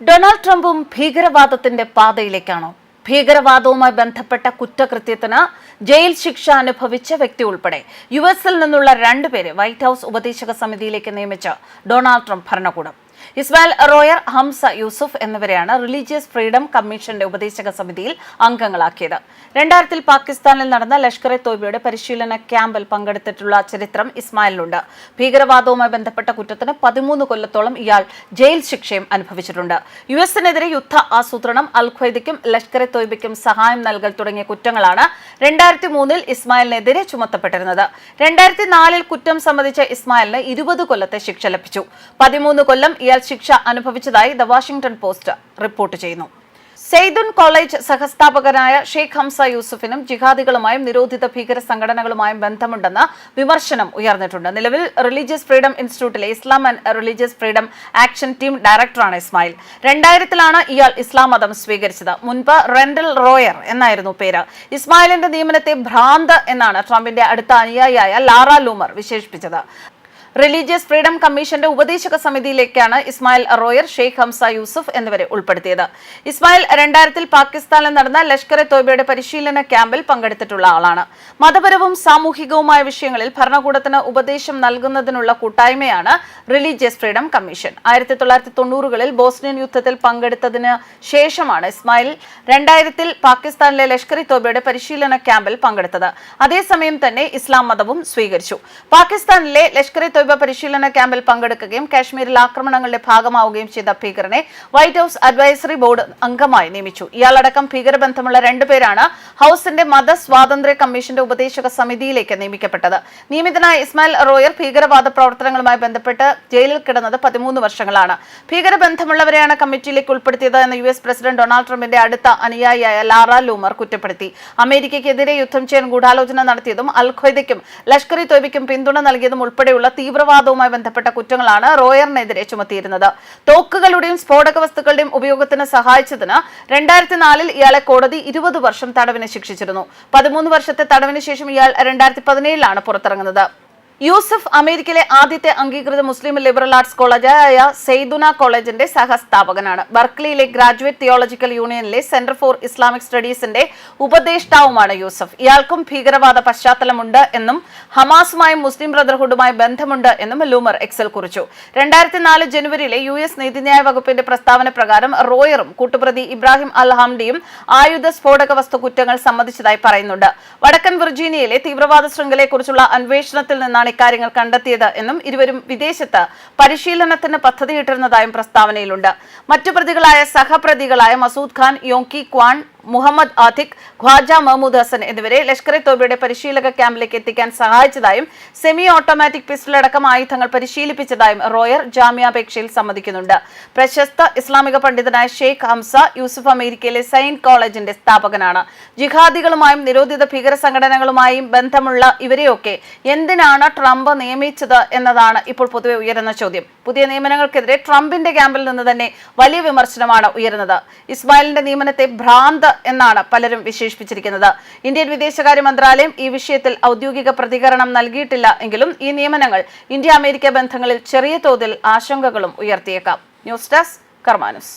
Donald ട്രംപും ഭീകരവാദത്തിന്റെ പാതയിലേക്കാണോ? ഭീകരവാദവുമായി ബന്ധപ്പെട്ട കുറ്റകൃത്യത്തിന് jail ശിക്ഷ അനുഭവിച്ച വ്യക്തി ഉൾപ്പെടെ യു എസിൽ നിന്നുള്ള രണ്ടുപേരെ വൈറ്റ് ഹൌസ് ഉപദേശക സമിതിയിലേക്ക് നിയമിച്ച ഡൊണാൾഡ് ട്രംപ് ഭരണകൂടം. ഇസ്മായിൽ റോയർ ഹംസ യൂസുഫ് എന്നിവരെയാണ് റിലീജിയസ് ഫ്രീഡം കമ്മീഷന്റെ ഉപദേശക സമിതിയിൽ അംഗങ്ങളാക്കിയത്. രണ്ടായിരത്തിൽ പാകിസ്ഥാനിൽ നടന്ന ലഷ്കർ എ തോയ്ബയുടെ പരിശീലന ക്യാമ്പിൽ പങ്കെടുത്തിട്ടുള്ള ചരിത്രം ഇസ്മായിലിനുണ്ട് ഭീകരവാദവുമായി ബന്ധപ്പെട്ട കുറ്റത്തിന് പതിമൂന്ന് കൊല്ലത്തോളം ഇയാൾ ജയിൽ ശിക്ഷയും അനുഭവിച്ചിട്ടുണ്ട്. യു എസിനെതിരെ യുദ്ധ ആസൂത്രണം അൽ ഖ്വയ്ദയ്ക്കും ലഷ്കർ എ തോയ്ബയ്ക്കും സഹായം നൽകൽ തുടങ്ങിയ കുറ്റങ്ങളാണ് രണ്ടായിരത്തി മൂന്നിൽ ഇസ്മായിലിനെതിരെ ചുമത്തപ്പെട്ടിരുന്നത്. രണ്ടായിരത്തി നാലിൽ കുറ്റം സംബന്ധിച്ച ഇസ്മായിലിന് ഇരുപത് കൊല്ലത്തെ ശിക്ഷ ലഭിച്ചു. പതിമൂന്ന് കൊല്ലം ഇയാൾ ശിക്ഷ അനുഭവിച്ചതായി ദ വാഷിംഗ്ടൺ പോസ്റ്റ് റിപ്പോർട്ട് ചെയ്യുന്നു. സെയ്ദുൻ കോളേജ് സഹസ്ഥാപകനായ ഷെയ്ഖ് ഹംസ യൂസുഫിനും ജിഹാദികളുമായും നിരോധിത ഭീകര സംഘടനകളുമായും ബന്ധമുണ്ടെന്ന വിമർശനം ഉയർന്നിട്ടുണ്ട്. നിലവിൽ റിലീജിയസ് ഫ്രീഡം ഇൻസ്റ്റിറ്റ്യൂട്ടിലെ Islam and religious freedom action team ഡയറക്ടറാണ് ഇസ്മായിൽ. രണ്ടായിരത്തിലാണ് ഇയാൾ ഇസ്ലാം മതം സ്വീകരിച്ചത്. മുൻപ് റെൻഡൽ റോയർ എന്നായിരുന്നു പേര്. ഇസ്മായിലിന്റെ നിയമനത്തെ ഭ്രാന്ത് എന്നാണ് ട്രംപിന്റെ അടുത്ത അനുയായിയായ ലാറ ലൂമർ വിശേഷിപ്പിച്ചത്. റിലീജിയസ് ഫ്രീഡം കമ്മീഷന്റെ ഉപദേശക സമിതിയിലേക്കാണ് ഇസ്മായിൽ അറോയർ ഷെയ്ഖ് ഹംസ യൂസഫ് എന്നിവരെ ഉൾപ്പെടുത്തിയത്. ഇസ്മായിൽ രണ്ടായിരത്തിൽ പാകിസ്ഥാനിൽ നടന്ന ലഷ്കർ എ തോബയുടെ പരിശീലന ക്യാമ്പിൽ പങ്കെടുത്തിട്ടുള്ള ആളാണ്. മതപരവും സാമൂഹികവുമായ വിഷയങ്ങളിൽ ഭരണകൂടത്തിന് ഉപദേശം നൽകുന്നതിനുള്ള കൂട്ടായ്മയാണ് റിലീജിയസ് ഫ്രീഡം കമ്മീഷൻ ആയിരത്തി തൊള്ളായിരത്തി തൊണ്ണൂറുകളിൽ ബോസ്നിയൻ യുദ്ധത്തിൽ പങ്കെടുത്തതിന് ശേഷമാണ് ഇസ്മായിൽ രണ്ടായിരത്തിൽ പാകിസ്ഥാനിലെ ലഷ്കർ ഇ തോബയുടെ പരിശീലന ക്യാമ്പിൽ പങ്കെടുത്തത്. അതേസമയം തന്നെ ഇസ്ലാം മതവും സ്വീകരിച്ചു. പാകിസ്ഥാനിലെ ലഷ്കർ ഇ തോയ്ബ പരിശീലന ക്യാമ്പിൽ പങ്കെടുക്കുകയും കാശ്മീരിൽ ആക്രമണങ്ങളുടെ ഭാഗമാവുകയും ചെയ്ത ഭീകരനെ വൈറ്റ് ഹൌസ് അഡ്വൈസറി ബോർഡ് അംഗമായി നിയമിച്ചു. ഇയാളടക്കം ഭീകരബന്ധമുള്ള രണ്ടുപേരാണ് ഹൌസിന്റെ മത സ്വാതന്ത്ര്യ കമ്മീഷന്റെ ഉപദേശക സമിതിയിലേക്ക് നിയമിക്കപ്പെട്ടത്. നിയമിതനായ ഇസ്മായിൽ റോയർ ഭീകരവാദ പ്രവർത്തനങ്ങളുമായി ബന്ധപ്പെട്ട് ജയിലിൽ കിടന്നത് പതിമൂന്ന് വർഷങ്ങളാണ്. ഭീകരബന്ധമുള്ളവരെയാണ് കമ്മിറ്റിയിലേക്ക് ഉൾപ്പെടുത്തിയത് എന്ന് യു എസ് പ്രസിഡന്റ് ഡൊണാൾഡ് ട്രംപിന്റെ അടുത്ത അനുയായിയായ ലാറ ലൂമർ കുറ്റപ്പെടുത്തി. അമേരിക്കയ്ക്കെതിരെ യുദ്ധം ചെയ്യാൻ ഗൂഢാലോചന നടത്തിയതും അൽ ഖ്വയ്ദയ്ക്കും ലഷ്കർ ഇ തോയ്ബയ്ക്കും പിന്തുണ നൽകിയതും ഉൾപ്പെടെയുള്ള തീവ്രവാദവുമായി ബന്ധപ്പെട്ട കുറ്റങ്ങളാണ് റോയറിനെതിരെ ചുമത്തിയിരുന്നത്. തോക്കുകളുടെയും സ്ഫോടക വസ്തുക്കളുടെയും ഉപയോഗത്തിന് സഹായിച്ചതിന് രണ്ടായിരത്തി നാലിൽ ഇയാളെ കോടതി ഇരുപത് വർഷം തടവിന് ശിക്ഷിച്ചിരുന്നു. പതിമൂന്ന് വർഷത്തെ തടവിന് ശേഷം ഇയാൾ രണ്ടായിരത്തി പതിനേഴിലാണ് പുറത്തിറങ്ങുന്നത്. യൂസഫ് അമേരിക്കയിലെ ആദ്യത്തെ അംഗീകൃത മുസ്ലിം ലിബറൽ ആർട്സ് കോളേജായ സെയ്ദുന കോളേജിന്റെ സഹസ്ഥാപകനാണ്. ബർക്ക്ലിയിലെ ഗ്രാജുവേറ്റ് തിയോളജിക്കൽ യൂണിയനിലെ സെന്റർ ഫോർ ഇസ്ലാമിക് സ്റ്റഡീസിന്റെ ഉപദേഷ്ടാവുമാണ് യൂസഫ്. ഇയാൾക്കും ഭീകരവാദ പശ്ചാത്തലമുണ്ട് എന്നും ഹമാസുമായും മുസ്ലിം ബ്രദർഹുഡുമായി ബന്ധമുണ്ട് എന്നും ലൂമർ എക്സൽ കുറിച്ചു. രണ്ടായിരത്തി നാല് ജനുവരിയിലെ യു എസ് നീതിന്യായ വകുപ്പിന്റെ പ്രസ്താവന പ്രകാരം റോയറും കൂട്ടുപ്രതി ഇബ്രാഹിം അൽ ഹംഡിയും ആയുധ സ്ഫോടക വസ്തു കുറ്റങ്ങൾ സംബന്ധിച്ചതായി പറയുന്നുണ്ട്. വടക്കൻ വിർജീനിയയിലെ തീവ്രവാദ ശൃംഖലയെക്കുറിച്ചുള്ള അന്വേഷണത്തിൽ നിന്നാണ് ഇക്കാര്യങ്ങൾ കണ്ടെത്തിയത് എന്നും ഇരുവരും വിദേശത്ത് പരിശീലനത്തിന് പദ്ധതിയിട്ടിരുന്നതായും പ്രസ്താവനയിലുണ്ട്. മറ്റു പ്രതികളായ സഹപ്രതികളായ Masood Khan Yong Ki Kwon Muhammad Atiq Khwaja Mahmood Hasan എന്നിവരെ ലഷ്കർ ഇ തോബയുടെ പരിശീലക ക്യാമ്പിലേക്ക് എത്തിക്കാൻ സഹായിച്ചതായും സെമി ഓട്ടോമാറ്റിക് പിസ്റ്റൾ അടക്കം ആയുധങ്ങൾ പരിശീലിപ്പിച്ചതായും റോയർ ജാമ്യാപേക്ഷയിൽ സമ്മതിക്കുന്നുണ്ട്. പ്രശസ്ത ഇസ്ലാമിക പണ്ഡിതനായ ഷെയ്ഖ് ഹംസ യൂസുഫ് അമേരിക്കയിലെ സെയിന്റ് കോളേജിന്റെ സ്ഥാപകനാണ്. ജിഹാദികളുമായും നിരോധിത ഭീകര സംഘടനകളുമായും ബന്ധമുള്ള ഇവരെയൊക്കെ എന്തിനാണ് ട്രംപ് നിയമിച്ചത് എന്നതാണ് ഇപ്പോൾ പൊതുവെ ഉയരുന്ന ചോദ്യം. പുതിയ നിയമനങ്ങൾക്കെതിരെ ട്രംപിന്റെ ക്യാമ്പിൽ നിന്ന് തന്നെ വലിയ വിമർശനമാണ് ഉയരുന്നത്. ഇസ്മായിലിന്റെ നിയമനത്തെ ഭ്രാന്ത് എന്നാണ് പലരും വിശേഷിപ്പിച്ചിരിക്കുന്നത്. ഇന്ത്യൻ വിദേശകാര്യ മന്ത്രാലയം ഈ വിഷയത്തിൽ ഔദ്യോഗിക പ്രതികരണം നൽകിയിട്ടില്ല എങ്കിലും ഈ നിയമനങ്ങൾ ഇന്ത്യ അമേരിക്ക ബന്ധങ്ങളിൽ ചെറിയ തോതിൽ ആശങ്കകളും ഉയർത്തിയേക്കാം. News desk കർമാനുസ്.